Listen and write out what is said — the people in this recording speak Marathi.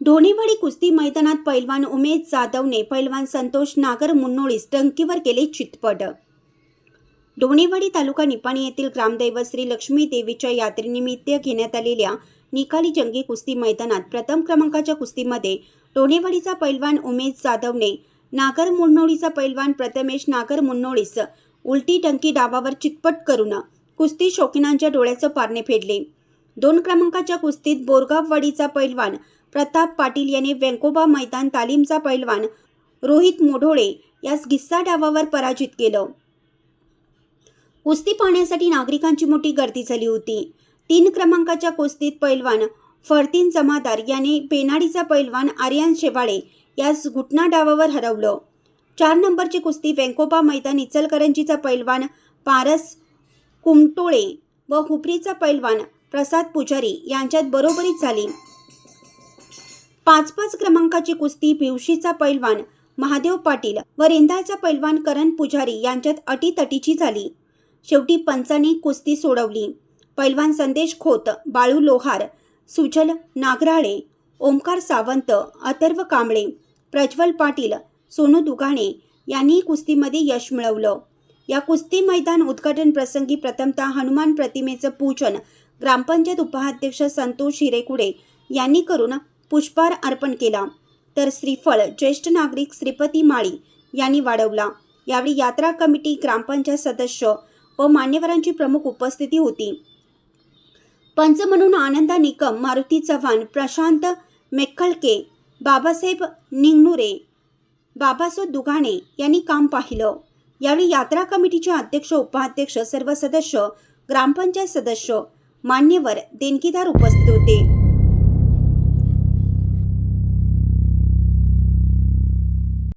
ढोणेवाडी कुस्ती मैदानात पैलवान उमेश जाधवने पैलवान संतोष नागर मुन्नोळीस टंकीवर केले चितपट. ढोणेवाडी तालुका निपाणी येथील ग्रामदैवत श्री लक्ष्मी देवीच्या यात्रेनिमित्त घेण्यात आलेल्या निकाली जंगी कुस्ती मैदानात प्रथम क्रमांकाच्या कुस्तीमध्ये ढोणेवाडीचा पैलवान उमेश जाधवने नागर मुन्नोळीचा पैलवान प्रथमेश नागर मुन्नोळीस उलटी टंकी डावावर चितपट करून कुस्ती शौकीनांच्या डोळ्याचं पारणे फेडले. दोन क्रमांकाच्या कुस्तीत बोरगाववाडीचा पैलवान प्रताप पाटील याने वेंकोबा मैदान तालीमचा पैलवान रोहित मोढोळे यास गिस्सा डावावर पराजित केलं. कुस्ती पाहण्यासाठी नागरिकांची मोठी गर्दी झाली होती. तीन क्रमांकाच्या कुस्तीत पैलवान फरतीन जमादार याने पेनाडीचा पैलवान आर्यन शेवाळे यास घुटना डावावर हरवलं. चार नंबरची कुस्ती वेंकोबा मैदान इचलकरंजीचा पैलवान पारस कुमटोळे व हुपरीचा पैलवान प्रसाद पुजारी यांच्यात बरोबरीच झाली. पाच पाच क्रमांकाची कुस्ती पिवशीचा पैलवान महादेव पाटील व रेंदाळचा पैलवान करण पुजारी यांच्यात अटीतटीची झाली. शेवटी पंचांनी कुस्ती सोडवली. पैलवान संदेश खोत बाळू लोहार सुजल नागराळे ओंकार सावंत अथर्व कांबळे प्रज्वल पाटील सोनू दुगाणे यांनी कुस्तीमध्ये यश मिळवलं. या कुस्ती मैदान उद्घाटन प्रसंगी प्रथमतः हनुमान प्रतिमेचं पूजन ग्रामपंचायत उपाध्यक्ष संतोष हिरेकुडे यांनी करून पुष्पहार अर्पण केला. तर श्रीफळ ज्येष्ठ नागरिक श्रीपती माळी यांनी वाढवला. यावेळी यात्रा कमिटी ग्रामपंचायत सदस्य व मान्यवरांची प्रमुख उपस्थिती होती. पंच म्हणून आनंदा निकम मारुती चव्हाण प्रशांत मेक्खलके बाबासाहेब निंगनुरे बाबासो दुगाणे यांनी काम पाहिलं. यावेळी यात्रा कमिटीचे अध्यक्ष उपाध्यक्ष सर्व सदस्य ग्रामपंचायत सदस्य मान्यवर देणगीदार उपस्थित होते.